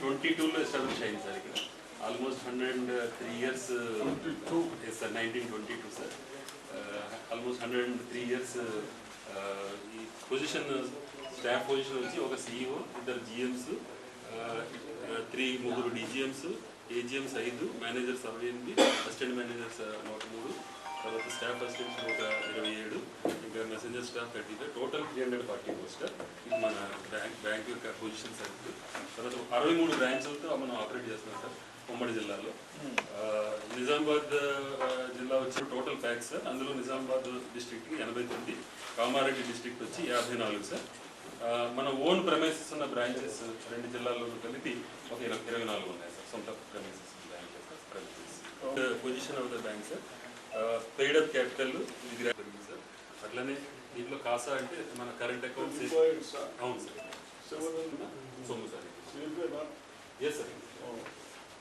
Twenty టూలో establish అయింది sir ఇక్కడ. Almost hundred and three years yes sir nineteen twenty two sir almost hundred and three years ఈ position staff position వచ్చి ఒక CEO ఇద్దరు జిఎమ్స్ three ముగ్గురు డిజిఎమ్స్ ఏజిఎమ్స్ ఐదు మేనేజర్స్ అరవై ఎనిమిది అసిస్టెంట్ మేనేజర్స్ నూట మూడు తర్వాత స్టాఫ్ అసిస్టెంట్స్ నూట ఇరవై ఏడు messenger staff thirty total three hundred forty poster ఇది మన బ్యాంక్ బ్యాంక్ యొక్క పొజిషన్ సార్ ఇది. తర్వాత అరవై మూడు బ్రాంచ్లతో మనం ఆపరేట్ చేస్తున్నాం సార్ ఉమ్మడి జిల్లాలో. ఆ, నిజామాబాద్ జిల్లా వచ్చి టోటల్ ఫ్యాక్స్ సార్ అందులో నిజామాబాద్ డిస్ట్రిక్ట్కి ఎనభై తొమ్మిది కామారెడ్డి డిస్ట్రిక్ట్ వచ్చి యాభై నాలుగు సార్ మన ఓన్ ప్రమేసెస్ ఉన్న బ్రాంచెస్ రెండు జిల్లాల్లోనూ కలిపి ఒక ఇరవై ఇరవై నాలుగు ఉన్నాయి సార్ సొంత premises branches position of the bank sir paid up capital ఇది అట్లనే దీంట్లో కాసా అంటే మన కరెంట్ అకౌంట్స్ అవును సార్. సొమ్ము sir yes sir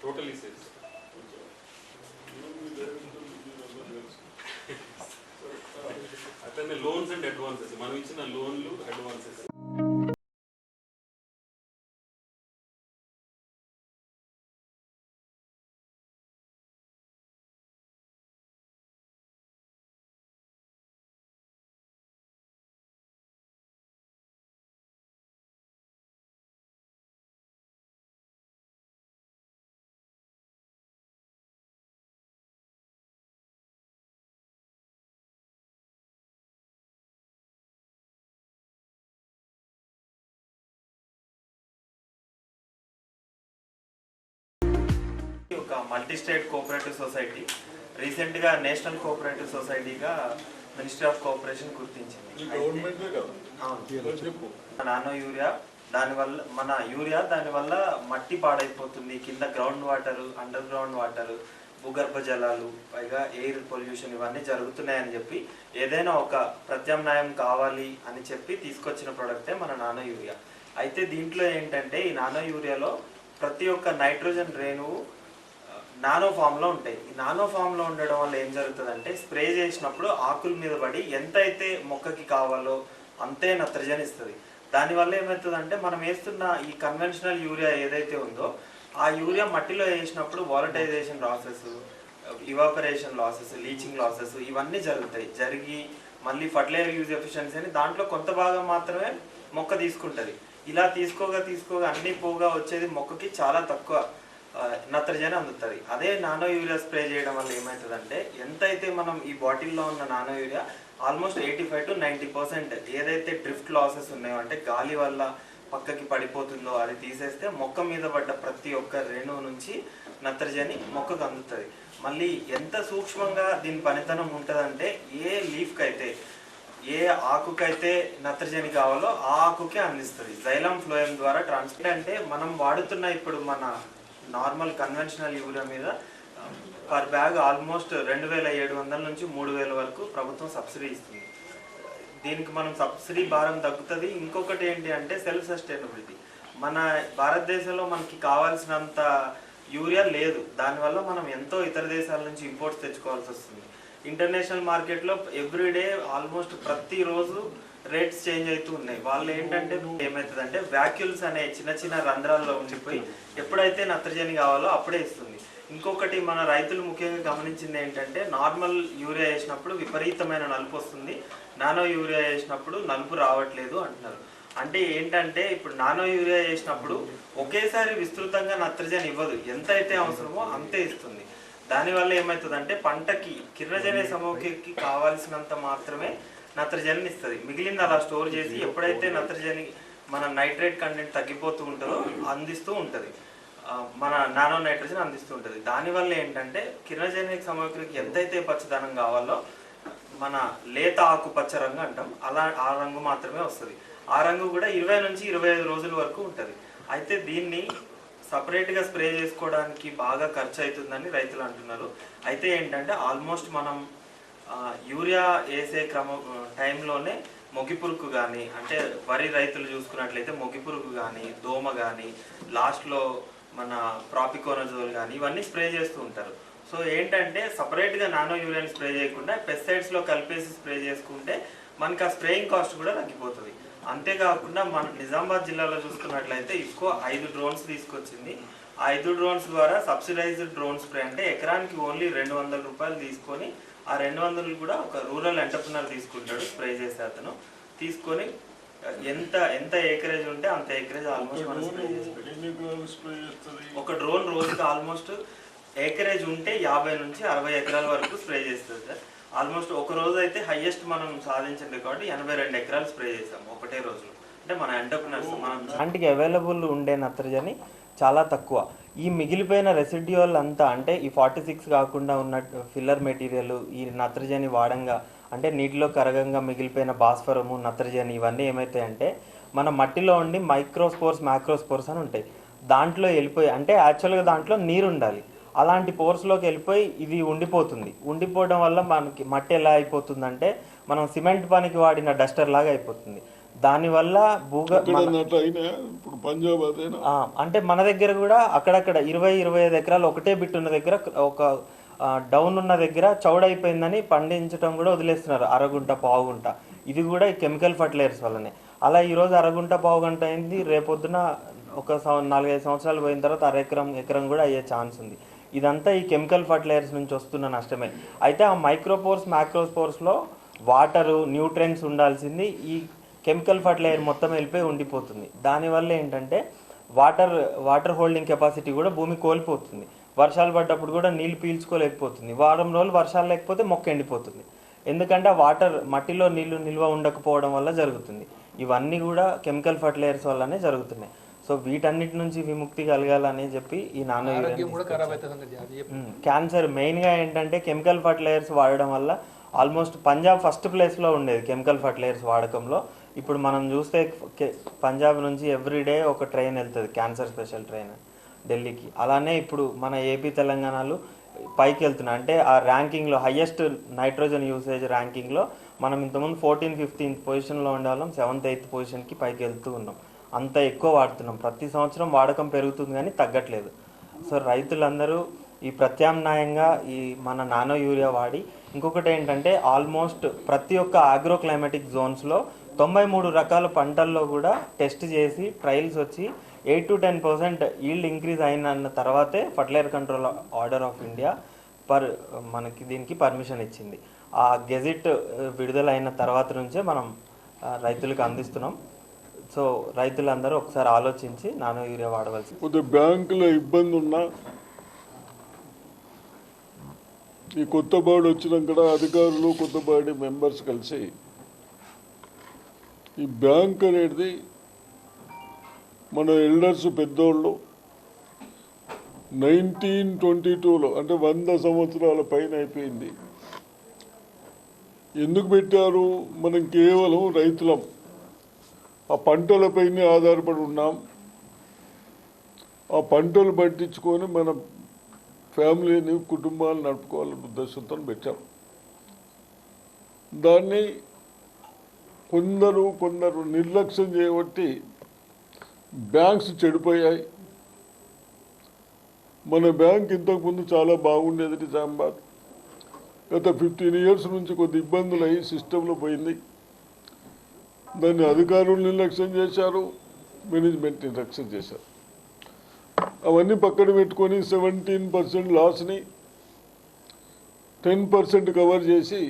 totally sales అట్లనే లోన్స్ అండ్ అడ్వాన్సెస్ మనం ఇచ్చిన లోన్లు అడ్వాన్సెస్ ఒక మల్టీ స్టేట్ కోఆపరేటివ్ సొసైటీ రీసెంట్గా నేషనల్ కోఆపరేటివ్ సొసైటీగా మినిస్ట్రీ ఆఫ్ కోఆపరేషన్ గుర్తించింది నానో యూరియా దానివల్ల మన యూరియా దానివల్ల మట్టి పాడైపోతుంది. కింద ground water underground water భూగర్భ జలాలు పైగా ఎయిర్ పొల్యూషన్ ఇవన్నీ జరుగుతున్నాయని చెప్పి ఏదైనా ఒక ప్రత్యామ్నాయం కావాలి అని చెప్పి తీసుకొచ్చిన ప్రోడక్టే మన నానో యూరియా. అయితే దీంట్లో ఏంటంటే ఈ నానో యూరియాలో ప్రతి ఒక్క నైట్రోజన్ రేణువు నానో ఫామ్లో ఉంటాయి. ఈ నానో ఫామ్లో ఉండడం వల్ల ఏం జరుగుతుందంటే స్ప్రే చేసినప్పుడు ఆకుల మీద పడి ఎంత అయితే మొక్కకి కావాలో అంతే నత్రజని ఇస్తుంది. దానివల్ల ఏమవుతుందంటే మనం వేస్తున్న ఈ కన్వెన్షనల్ యూరియా ఏదైతే ఉందో ఆ యూరియా మట్టిలో వేసినప్పుడు volatilisation losses evaporation losses leaching losses ఇవన్నీ జరుగుతాయి. జరిగి మళ్ళీ ఫర్టిలైజర్ యూజ్ ఎఫిషియన్సీ అని దాంట్లో కొంత భాగం మాత్రమే మొక్క తీసుకుంటుంది. ఇలా తీసుకోగా తీసుకోగా అన్ని పోగా వచ్చేది మొక్కకి చాలా తక్కువ. నత్రజని అందుతుంది. అదే నానో యూరియా స్ప్రే చేయడం వల్ల ఏమవుతుందంటే ఎంతైతే మనం ఈ బాటిల్లో ఉన్న nano urea almost eighty five to ninety percent ఏదైతే డ్రిఫ్ట్ లాసెస్ ఉన్నాయో అంటే గాలి వల్ల పక్కకి పడిపోతుందో అది తీసేస్తే మొక్క మీద పడ్డ ప్రతి ఒక్క రేణువు నుంచి నత్రజని మొక్కకు అందుతుంది. మళ్ళీ ఎంత సూక్ష్మంగా దీని పనితనం ఉంటుందంటే ఏ లీఫ్కి అయితే ఏ ఆకుకైతే నత్రజని కావాలో ఆ ఆకుకే అందిస్తుంది. జైలం ఫ్లోయం ద్వారా ట్రాన్స్ఫర్ అంటే మనం వాడుతున్న ఇప్పుడు మన నార్మల్ కన్వెన్షనల్ యూరియా మీద పర్ బ్యాగ్ ఆల్మోస్ట్ రెండు వేల ఏడు వందల నుంచి మూడు వేల వరకు ప్రభుత్వం సబ్సిడీ ఇస్తుంది. దీనికి మనం సబ్సిడీ భారం తగ్గుతుంది. ఇంకొకటి ఏంటి అంటే సెల్ఫ్ సస్టైనబిలిటీ మన భారతదేశంలో మనకి కావాల్సినంత యూరియా లేదు. దానివల్ల మనం ఎంతో ఇతర దేశాల నుంచి ఇంపోర్ట్స్ తెచ్చుకోవాల్సి వస్తుంది. ఇంటర్నేషనల్ మార్కెట్లో ఎవ్రీడే ఆల్మోస్ట్ ప్రతిరోజు రేట్స్ చేంజ్ అవుతూ ఉన్నాయి. వాళ్ళు ఏంటంటే ఏమవుతుందంటే వ్యాక్యూల్స్ అనే చిన్న చిన్న రంధ్రాల్లో ఉండిపోయి ఎప్పుడైతే నత్రజని కావాలో అప్పుడే ఇస్తుంది. ఇంకొకటి మన రైతులు ముఖ్యంగా గమనించింది ఏంటంటే నార్మల్ యూరియా వేసినప్పుడు విపరీతమైన నలుపు వస్తుంది. నానో యూరియా వేసినప్పుడు నలుపు రావట్లేదు అంటున్నారు. అంటే ఏంటంటే ఇప్పుడు నానో యూరియా వేసినప్పుడు ఒకేసారి విస్తృతంగా నత్రజని ఇవ్వదు. ఎంత అయితే అవసరమో అంతే ఇస్తుంది. దానివల్ల ఏమవుతుందంటే పంటకి కిరణజనే సమూహకి కావాల్సినంత మాత్రమే నత్రజనిని ఇస్తుంది. మిగిలింది అలా స్టోర్ చేసి ఎప్పుడైతే నత్రజని మన నైట్రేట్ కంటెంట్ తగ్గిపోతూ ఉంటుందో అందిస్తూ ఉంటుంది. మన నానో నైట్రోజన్ అందిస్తూ ఉంటుంది. దానివల్ల ఏంటంటే కిరణజనిక సమగ్రికి ఎంతైతే పచ్చదనం కావాలో మన లేత ఆకుపచ్చ రంగు అంటాం అలా ఆ రంగు మాత్రమే వస్తుంది. ఆ రంగు కూడా ఇరవై నుంచి ఇరవై ఐదు రోజుల వరకు ఉంటుంది. అయితే దీన్ని సపరేట్గా స్ప్రే చేసుకోవడానికి బాగా ఖర్చు అవుతుందని రైతులు అంటున్నారు. అయితే ఏంటంటే ఆల్మోస్ట్ మనం యూరియా వేసే క్రమం టైంలోనే మొగిపురుకు కానీ అంటే వరి రైతులు చూసుకున్నట్లయితే మొగిపురుకు కానీ దోమ కానీ లాస్ట్లో మన ప్రాపికోనజోల్ కానీ ఇవన్నీ స్ప్రే చేస్తూ ఉంటారు. సో ఏంటంటే సపరేట్గా నానో యూరియాని స్ప్రే చేయకుండా పెస్టిసైడ్స్లో కలిపేసి స్ప్రే చేసుకుంటే మనకి ఆ స్ప్రేయింగ్ కాస్ట్ కూడా తగ్గిపోతుంది. అంతేకాకుండా మన నిజామాబాద్ జిల్లాలో చూసుకున్నట్లయితే ఇఫ్కో ఐదు డ్రోన్స్ తీసుకొచ్చింది. ఐదు డ్రోన్స్ ద్వారా సబ్సిడైజ్డ్ డ్రోన్ స్ప్రే అంటే ఎకరానికి ఓన్లీ రెండు వందల రూపాయలు తీసుకొని ఆ రెండు వందలు కూడా ఒక రూరల్ ఎంటర్ప్రినర్ తీసుకుంటాడు స్ప్రే చేసే అతను. తీసుకొని ఎంత ఎంత ఏకరేజ్ ఉంటే అంత ఏకరేజ్ ఆల్మోస్ట్ మనం స్ప్రే చేసి ఒక డ్రోన్ రోజుకి ఆల్మోస్ట్ ఏకరేజ్ ఉంటే యాభై నుంచి అరవై ఎకరాల వరకు స్ప్రే చేస్తుంది సార్. ఆల్మోస్ట్ ఒక రోజు అయితే హైయెస్ట్ మనం సాధించిన రికార్డు ఎనభై రెండు ఎకరాలు స్ప్రే చేసాం ఒకటే రోజులో. అంటే మన ఎంటర్ప్రినర్స్ మనం దాంట్కి అవైలబుల్ ఉండే నత్రజని చాలా తక్కువ. ఈ మిగిలిపోయిన రెసిడ్యువల్ అంతా అంటే ఈ ఫార్టీ సిక్స్ కాకుండా ఉన్న ఫిల్లర్ మెటీరియల్ ఈ నత్రజని వాడంగా అంటే నీటిలో కరగంగా మిగిలిపోయిన భాస్వరము నత్రజని ఇవన్నీ ఏమవుతాయంటే మన మట్టిలో ఉండి మైక్రోస్పోర్స్ మ్యాక్రోస్పోర్స్ అని ఉంటాయి. దాంట్లో వెళ్ళిపోయి అంటే యాక్చువల్గా దాంట్లో నీరు ఉండాలి అలాంటి పోర్స్లోకి వెళ్ళిపోయి ఇది ఉండిపోతుంది. ఉండిపోవడం వల్ల మనకి మట్టి ఎలా అయిపోతుందంటే మనం సిమెంట్ పనికి వాడిన డస్టర్ లాగా అయిపోతుంది. దానివల్ల భూగ ఇప్పుడు పంజాబ్ అంటే మన దగ్గర కూడా అక్కడక్కడ ఇరవై ఇరవై ఐదు ఎకరాలు ఒకటే బిట్ ఉన్న దగ్గర ఒక డౌన్ ఉన్న దగ్గర చౌడైపోయిందని పండించడం కూడా వదిలేస్తున్నారు. అరగుంట పావుగుంట. ఇది కూడా ఈ కెమికల్ ఫర్టిలైజర్స్ వల్లనే. అలా ఈరోజు అరగుంట పావుగంట అయింది. రేపొద్దున ఒక నాలుగైదు సంవత్సరాలు పోయిన తర్వాత అర ఎకరం ఎకరం కూడా అయ్యే ఛాన్స్ ఉంది. ఇదంతా ఈ కెమికల్ ఫర్టిలైజర్స్ నుంచి వస్తున్న నష్టమే. అయితే ఆ మైక్రోపోర్స్ మ్యాక్రోస్పోర్స్లో వాటరు న్యూట్రెంట్స్ ఉండాల్సింది. ఈ కెమికల్ ఫర్టిలైజర్ మొత్తం వెళ్ళిపోయి ఉండిపోతుంది. దానివల్ల ఏంటంటే వాటర్ వాటర్ హోల్డింగ్ కెపాసిటీ కూడా భూమి కోల్పోతుంది. వర్షాలు పడ్డప్పుడు కూడా నీళ్ళు పీల్చుకోలేకపోతుంది. వారం రోజులు వర్షాలు లేకపోతే మొక్క ఎండిపోతుంది. ఎందుకంటే వాటర్ మట్టిలో నీళ్ళు నిల్వ ఉండకపోవడం వల్ల జరుగుతుంది. ఇవన్నీ కూడా కెమికల్ ఫర్టిలైజర్స్ వల్లనే జరుగుతున్నాయి. సో వీటన్నిటి నుంచి విముక్తి కలగాలని చెప్పి ఈ నాన్న. క్యాన్సర్ మెయిన్గా ఏంటంటే కెమికల్ ఫర్టిలైజర్స్ వాడడం వల్ల ఆల్మోస్ట్ పంజాబ్ ఫస్ట్ ప్లేస్లో ఉండేది కెమికల్ ఫర్టిలైజర్స్ వాడకంలో. ఇప్పుడు మనం చూస్తే పంజాబ్ నుంచి ఎవ్రీడే ఒక ట్రైన్ వెళ్తుంది క్యాన్సర్ స్పెషల్ ట్రైన్ ఢిల్లీకి. అలానే ఇప్పుడు మన ఏపీ తెలంగాణలో పైకి వెళ్తున్నాయి అంటే ఆ ర్యాంకింగ్లో హయ్యెస్ట్ నైట్రోజన్ యూసేజ్ ర్యాంకింగ్లో మనం ఇంతకుముందు ఫోర్టీన్ ఫిఫ్టీన్త్ పొజిషన్లో ఉండేవాళ్ళం సెవెంత్ ఎయిత్ పొజిషన్కి పైకి వెళ్తూ ఉన్నాం. అంత ఎక్కువ వాడుతున్నాం. ప్రతి సంవత్సరం వాడకం పెరుగుతుంది కానీ తగ్గట్లేదు. సో రైతులందరూ ఈ ప్రత్యామ్నాయంగా ఈ మన నానో యూరియా వాడి ఇంకొకటి ఏంటంటే ఆల్మోస్ట్ ప్రతి ఒక్క ఆగ్రో క్లైమాటిక్ జోన్స్లో తొంభై మూడు రకాల పంటల్లో కూడా టెస్ట్ చేసి ట్రయల్స్ వచ్చి eight to ten percent yield increase అయిన తర్వాతే fertiliser control order of India per మనకి దీనికి పర్మిషన్ ఇచ్చింది. ఆ గెజిట్ uh, విడుదలైన తర్వాత నుంచే మనం uh, రైతులకు అందిస్తున్నాం. సో రైతులందరూ ఒకసారి ఆలోచించి నానో యూరియా వాడవలసి కొద్దిగా బ్యాంకులో ఇబ్బంది ఉన్నా ఈ కొత్త బాడీ వచ్చినాక అధికారులు కొత్త బాడీ మెంబర్స్ కలిసి ఈ బ్యాంక్ అనేది మన ఎల్డర్స్ పెద్దోళ్ళు నైన్టీన్ ట్వంటీ టూలో అంటే వంద సంవత్సరాల పైన అయిపోయింది. ఎందుకు పెట్టారు? మనం కేవలం రైతులం. ఆ పంటలపైనే ఆధారపడి ఉన్నాం. ఆ పంటలు పట్టించుకొని మన ఫ్యామిలీని కుటుంబాలు నడుపుకోవాలనే ఉద్దేశంతో పెట్టాం. దాన్ని కొందరు కొందరు నిర్లక్ష్యం చేయబట్టి బ్యాంక్స్ చెడిపోయాయి. మన బ్యాంక్ ఇంతకుముందు చాలా బాగుండేది నిజామాబాద్ గత ఫిఫ్టీన్ ఇయర్స్ నుంచి కొద్ది ఇబ్బందులు అయ్యి సిస్టంలో పోయింది. దాన్ని అధికారులు నిర్లక్ష్యం చేశారు మేనేజ్మెంట్ నిర్లక్ష్యం చేశారు. అవన్నీ పక్కన పెట్టుకొని సెవెంటీన్ పర్సెంట్ లాస్ని టెన్ పర్సెంట్ కవర్ చేసి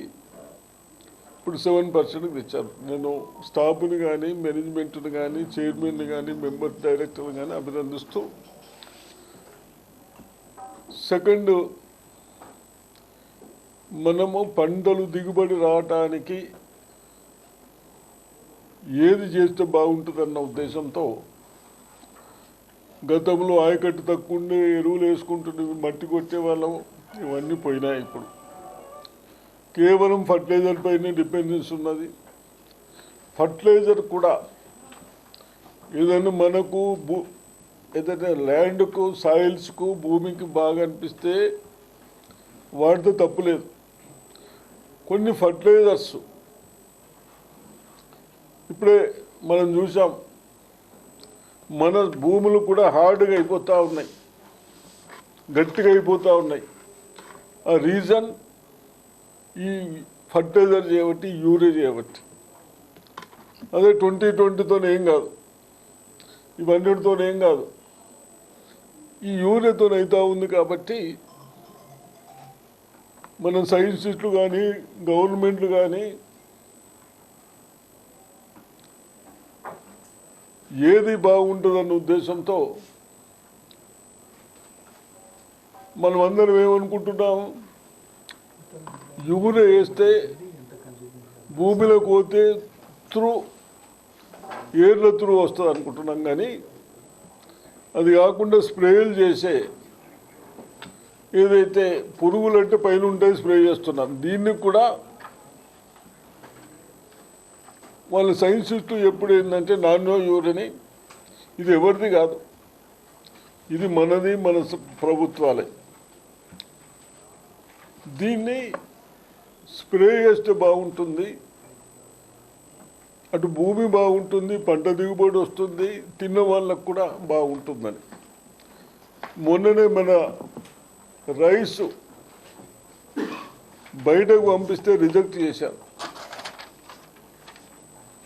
ఇప్పుడు సెవెన్ పర్సెంట్కి తెచ్చారు. నేను స్టాఫ్ని కానీ మేనేజ్మెంట్ని కానీ చైర్మన్ని కానీ మెంబర్ డైరెక్టర్ని కానీ అభినందిస్తూ సెకండ్ మనము పంటలు దిగుబడి రావటానికి ఏది చేస్తే బాగుంటుందన్న ఉద్దేశంతో గతంలో ఆయకట్టు తక్కువ ఉండే ఎరువులు వేసుకుంటుండే మట్టి కొట్టే వాళ్ళం ఇవన్నీ పోయినాయి ఇప్పుడు. కేవలం ఫర్టిలైజర్ పైనే డిపెండెన్స్ ఉన్నది. ఫర్టిలైజర్ కూడా ఏదైనా మనకు భూ ఏదైనా ల్యాండ్కు సాయిల్స్కు భూమికి బాగా అనిపిస్తే వాడితే తప్పులేదు కొన్ని ఫర్టిలైజర్స్ ఇప్పుడే మనం చూసాం. మన భూములు కూడా హార్డ్గా అయిపోతూ ఉన్నాయి. గట్టిగా అయిపోతూ ఉన్నాయి. ఆ రీజన్ ఈ ఫర్టిలైజర్ చేయబట్టి యూరియా చేయబట్టి. అదే ట్వంటీ ట్వంటీతో ఏం కాదు. ఇవన్నిటితో ఏం కాదు. ఈ యూరియాతో అవుతా ఉంది కాబట్టి మన సైంటిస్టులు కానీ గవర్నమెంట్లు కానీ ఏది బాగుంటుందన్న ఉద్దేశంతో మనం అందరం ఏమనుకుంటున్నాము? యూరియా వేస్తే భూమిలో పోతే త్రూ ఏర్ల త్రూ వస్తుంది అనుకుంటున్నాం కానీ అది కాకుండా స్ప్రేలు చేసే ఏదైతే పురుగులు అంటే పైన ఉంటాయి స్ప్రే చేస్తున్నాం. దీన్ని కూడా వాళ్ళ సైన్సిస్టు ఎప్పుడు ఏంటంటే నాన్నో యూరని ఇది ఎవరిది కాదు. ఇది మనది మన స- ప్రభుత్వాలే. దీన్ని స్ప్రే చేస్తే బాగుంటుంది. అటు భూమి బాగుంటుంది పంట దిగుబడి వస్తుంది తిన్న వాళ్ళకు కూడా బాగుంటుందని. మొన్ననే మన రైస్ బయటకు పంపిస్తే రిజెక్ట్ చేశారు.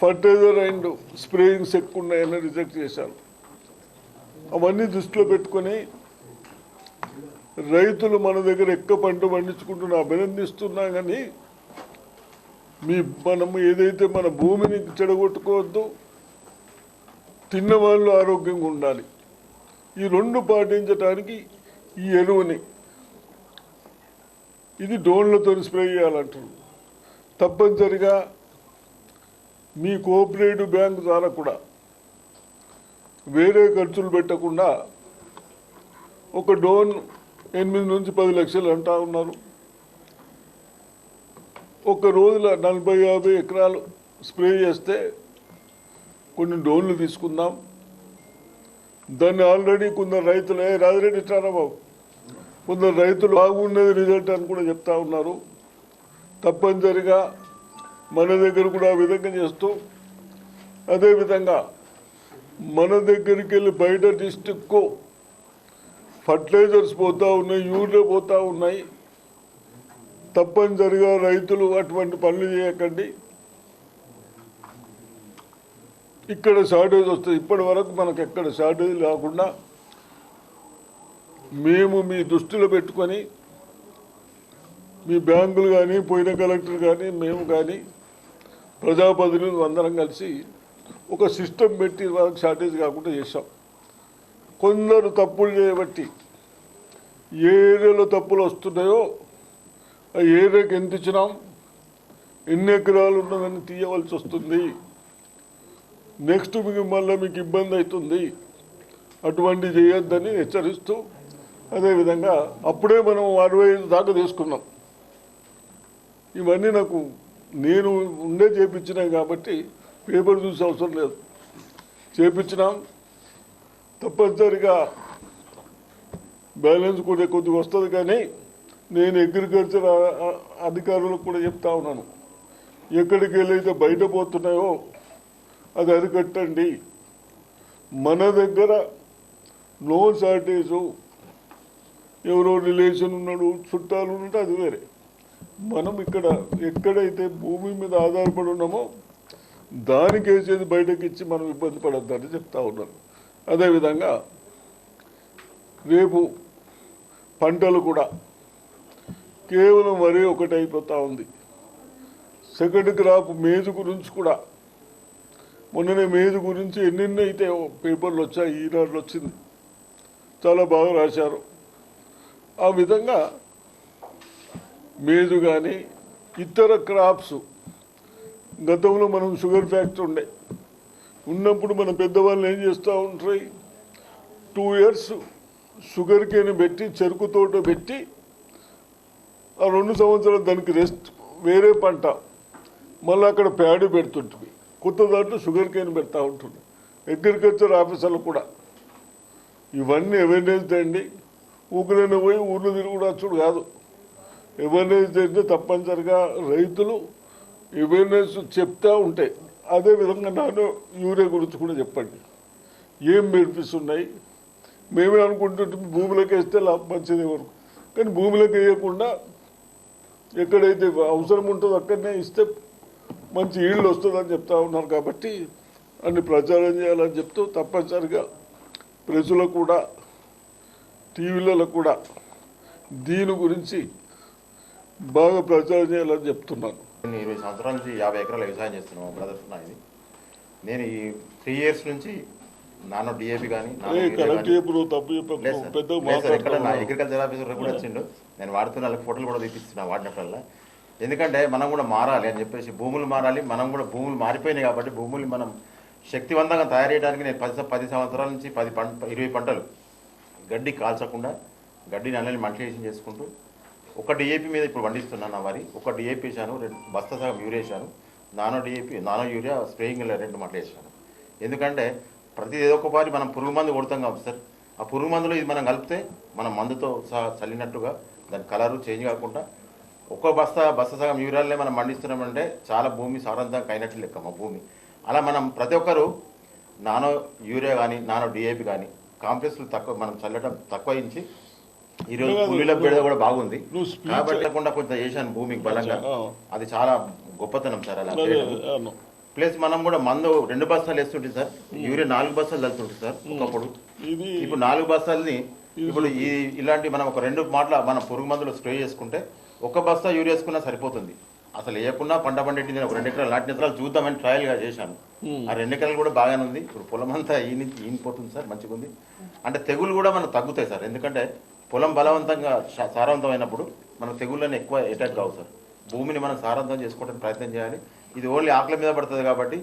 ఫర్టిలైజర్ అండ్ స్ప్రేయింగ్స్ ఎక్కువ ఉన్నాయని రిజెక్ట్ చేశారు. అవన్నీ దృష్టిలో పెట్టుకొని రైతులు మన దగ్గర ఎక్కువ పంట పండించుకుంటున్నా అభినందిస్తున్నా కానీ మీ మనం ఏదైతే మన భూమిని చెడగొట్టుకోవద్దు తిన్న వాళ్ళు ఆరోగ్యంగా ఉండాలి. ఈ రెండు పాటించడానికి ఈ ఎరువుని. ఇది డోన్లతో స్ప్రే చేయాలంటారు తప్పనిసరిగా మీ కోఆపరేటివ్ బ్యాంక్ ద్వారా కూడా వేరే ఖర్చులు పెట్టకుండా ఒక డోన్ ఎనిమిది నుంచి పది లక్షలు అంటా ఉన్నారు. ఒక రోజుల నలభై యాభై ఎకరాలు స్ప్రే చేస్తే కొన్ని డోన్లు తీసుకుందాం. దాన్ని ఆల్రెడీ కొందరు రైతులు ఏ రాజిరెడ్డి ఇట్లారా బాబు? కొందరు రైతులు బాగున్నది రిజల్ట్ అని కూడా చెప్తా ఉన్నారు. తప్పనిసరిగా మన దగ్గర కూడా ఆ విధంగా చేస్తూ అదేవిధంగా మన దగ్గరికి వెళ్ళి బయట డిస్టిక్కు ఫర్టిలైజర్స్ పోతూ ఉన్నాయి యూరియా పోతూ ఉన్నాయి. తప్పనిసరిగా రైతులు అటువంటి పనులు చేయకండి. ఇక్కడ షార్టేజ్ వస్తుంది. ఇప్పటి వరకు మనకు ఎక్కడ షార్టేజ్ లేకుండా మేము మీ దృష్టిలో పెట్టుకొని మీ బ్యాంకులు కానీ పోయిన కలెక్టర్ కానీ మేము కానీ ప్రజాప్రతినిధులు అందరం కలిసి ఒక సిస్టమ్ పెట్టి వాళ్ళకి షార్టేజ్ కాకుండా చేసాం కొందరు తప్పులు చేయబట్టి ఏరియాలో తప్పులు వస్తున్నాయో ఆ ఏరియాకి ఎంత ఇచ్చినాం ఎన్ని ఎకరాలు ఉన్నదని తీయవలసి వస్తుంది. నెక్స్ట్ మీకు మళ్ళీ మీకు ఇబ్బంది అవుతుంది. అటువంటి చేయొద్దని హెచ్చరిస్తూ అదేవిధంగా అప్పుడే మనం అరవై ఐదు దాకా తీసుకున్నాం. ఇవన్నీ నాకు నేను ఉండే చేపించినాం కాబట్టి పేపర్ చూసే అవసరం లేదు. చేపించినాం. తప్పనిసరిగా బ్యాలెన్స్ కూడా కొద్దిగా వస్తుంది కానీ నేను అగ్రికల్చర్ అధికారులకు కూడా చెప్తా ఉన్నాను. ఎక్కడికి వెళ్ళైతే బయట పోతున్నాయో అది అరికట్టండి. మన దగ్గర నో షార్టేజు ఎవరో రిలేషన్ ఉన్నాడు చుట్టాలు ఉన్నట్టు అది వేరే. మనం ఇక్కడ ఎక్కడైతే భూమి మీద ఆధారపడి ఉన్నామో దానికి వేసేది బయటకి ఇచ్చి మనం ఇబ్బంది పడద్దని చెప్తా ఉన్నాను. అదేవిధంగా రేపు పంటలు కూడా కేవలం వరి ఒకటి అయిపోతూ ఉంది. సెకండ్ క్రాప్ మేజు గురించి కూడా మొన్ననే మేజు గురించి ఎన్నెన్నైతే పేపర్లు వచ్చాయి ఈనాడులో వచ్చింది. చాలా బాగా రాశారు. ఆ విధంగా మేజు కానీ ఇతర క్రాప్స్ గతంలో మనం షుగర్ ఫ్యాక్టరీ ఉండే ఉన్నప్పుడు మన పెద్దవాళ్ళు ఏం చేస్తూ ఉంటారు టూ ఇయర్స్ షుగర్ కేన్ పెట్టి చెరుకు తోట పెట్టి ఆ రెండు సంవత్సరాలు దానికి రెస్ట్ వేరే పంట. మళ్ళీ అక్కడ ప్యాడ్ పెడుతుంటుంది కొత్త దాంట్లో షుగర్ కేన్ పెడతా ఉంటుంది. అగ్రికల్చర్ ఆఫీసర్లు కూడా? ఇవన్నీ అవేర్నెస్ తేండి ఊకలైనా పోయి ఊర్లు తిరుగుడాచుడు కాదు. అవేర్నెస్ చేస్తే తప్పనిసరిగా రైతులు అవేర్నెస్ చెప్తూ ఉంటాయి అదే విధంగా నాను యూరియా గురించి కూడా చెప్పండి. ఏం బెనిఫిట్స్ ఉన్నాయి? మేమే అనుకుంటుంటే భూమిలోకి వేస్తే లాభం మంచిది వరకు. కానీ భూమిలోకి వేయకుండా ఎక్కడైతే అవసరం ఉంటుందో అక్కడనే ఇస్తే మంచి ఈళ్ళు వస్తుందని చెప్తా ఉన్నారు కాబట్టి అన్ని ప్రచారం చేయాలని చెప్తూ తప్పనిసరిగా ప్రజలకు కూడా టీవీలలో కూడా దీని గురించి బాగా ప్రచారం చేయాలని చెప్తున్నాను. నేను ఇరవై సంవత్సరాల నుంచి యాభై ఎకరాల వ్యవసాయం చేస్తున్నాను బ్రదర్స్ నాది నేను ఈ త్రీ ఇయర్స్ నుంచి నానో డిఏపి కానీ నా అగ్రికల్చర్ ఆఫీసర్ కూడా వచ్చిండు. నేను వాడుతున్న వాళ్ళకి ఫోటోలు కూడా తీపిస్తున్నా వాడినప్పుడల్లా. ఎందుకంటే మనం కూడా మారాలి అని చెప్పేసి భూములు మారాలి మనం కూడా భూములు మారిపోయినాయి కాబట్టి భూములు మనం శక్తివంతంగా తయారు చేయడానికి నేను పది పది సంవత్సరాల నుంచి పది పంట ఇరవై పంటలు గడ్డి కాల్చకుండా గడ్డి నల్లని మల్టివేషన్ చేసుకుంటూ ఒక డిఏపి మీద ఇప్పుడు పండిస్తున్నాను నా వరి ఒక డిఏపి వేసాను రెండు బస్తా సగం యూరియా వేసాను nano DAP nano urea spraying రెండు మట్లు వేసాను ఎందుకంటే ప్రతి ఏదో ఒకసారి మనం పురుగు మందు కొడతాం కాబట్టి సార్. ఆ పురుగు మందులో ఇది మనం కలిపితే మనం మందుతో సహా చల్లినట్టుగా దాని కలరు చేంజ్ కాకుండా ఒక్క బస్తా బస్తా సగం యూరియాలనే మనం పండిస్తున్నామంటే చాలా భూమి సారవంతంగా అయినట్లు లెక్క మా భూమి. అలా మనం ప్రతి ఒక్కరు నానో యూరియా కానీ నానో డిఏపి కానీ కాంప్లెక్స్లు తక్కువ మనం చల్లటం తక్కువ ఇచ్చి ఈరోజు బెడద కూడా బాగుంది. కాబట్టి కొంచెం చేశాను భూమికి బలంగా. అది చాలా గొప్పతనం సార్ అలా. ప్లస్ మనం కూడా మందు రెండు బస్తాలు వేస్తుంటే సార్ యూరియా నాలుగు బస్తాలు చల్లుతుంటుంది సార్ ఒకప్పుడు. ఇప్పుడు నాలుగు బస్తాలని ఇప్పుడు ఈ ఇలాంటి మనం ఒక రెండు మాటల మనం పురుగు మందులు స్ప్రే చేసుకుంటే ఒక బస్తా యూరియా వేసుకున్నా సరిపోతుంది. అసలు వేయకుండా పంట పండింటి నేను ఒక రెండు ఎకరాలు నాటిన ఎకరాలు చూద్దామని ట్రయల్గా చేశాను. ఆ రెండు ఎకరాలు కూడా బాగానే ఉంది. ఇప్పుడు పొలం అంతా ఈని ఈనిపోతుంది సార్ మంచిగా ఉంది అంటే తెగులు కూడా మనకు తగ్గుతాయి సార్. ఎందుకంటే పొలం బలవంతంగా సారవంతమైనప్పుడు మన తెగుళ్ళని ఎక్కువ అటాక్ కావు సార్. భూమిని మనం సారవంతం చేసుకోవడానికి ప్రయత్నం చేయాలి. ఇది ఓన్లీ ఆకుల మీద పడుతుంది కాబట్టి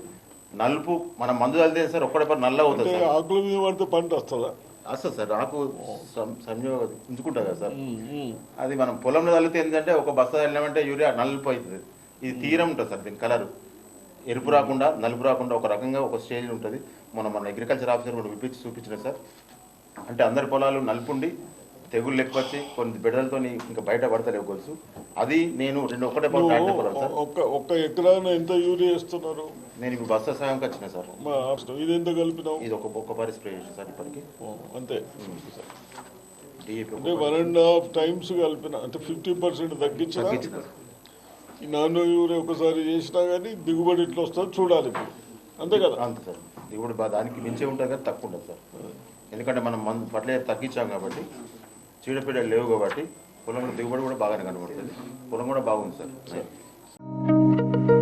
నలుపు మనం మందు చల్లితే సార్? ఒక్కడే నల్ల అవుతుంది ఆకుల మీద పడితే పంట వస్తుందా? వస్తుంది సార్. ఆకు సంయోగ ఉంచుకుంటుంది కదా సార్. అది మనం పొలంలో చల్లితే ఏంటంటే ఒక బస్తా చల్లినామంటే యూరియా నలుపు అవుతుంది. ఇది తీరం ఉంటుంది సార్ దీని కలర్. ఎరుపు రాకుండా నలుపు రాకుండా ఒక రకంగా ఒక స్టేజ్ ఉంటుంది. మనం మన అగ్రికల్చర్ ఆఫీసర్ కూడా విప్పించి చూపించిన సార్. అంటే అందరి పొలాలు నలుపుండి తెగుళ్ళు ఎక్కువ వచ్చి కొన్ని బిడ్డలతో ఇంకా బయట పడతలేవు గొలుసు అది నేను రెండు ఒకటే ఒక్క ఒక్క ఎకరాన ఎంత యూరియా వేస్తున్నారు? నేను ఇప్పుడు బస్తా సగంకి వచ్చిన సార్. ఇది ఎంత కలిపినావు? ఇది ఒక ఒక్క పారి స్ప్రే చేసిన సార్ ఇప్పటికి. అంతే. అంటే వన్ అండ్ హాఫ్ టైమ్స్ కలిపిన అంటే ఫిఫ్టీ పర్సెంట్ తగ్గించిన ఈ నాన్న యూరియా ఒకసారి చేసినా కానీ దిగుబడి ఇట్లా వస్తుంది చూడాలి ఇప్పుడు. అంతే కదా? అంతే సార్. దిగుబడి దానికి మించే ఉంటుంది కానీ తక్కువ ఉండదు సార్. ఎందుకంటే మనం మందు ఫర్టిలైజర్ తగ్గించాం కాబట్టి చీడపీడ లేవు కాబట్టి పొలంలో దిగుబడి కూడా బాగానే కనబడుతుంది. పొలం కూడా బాగుంది సార్.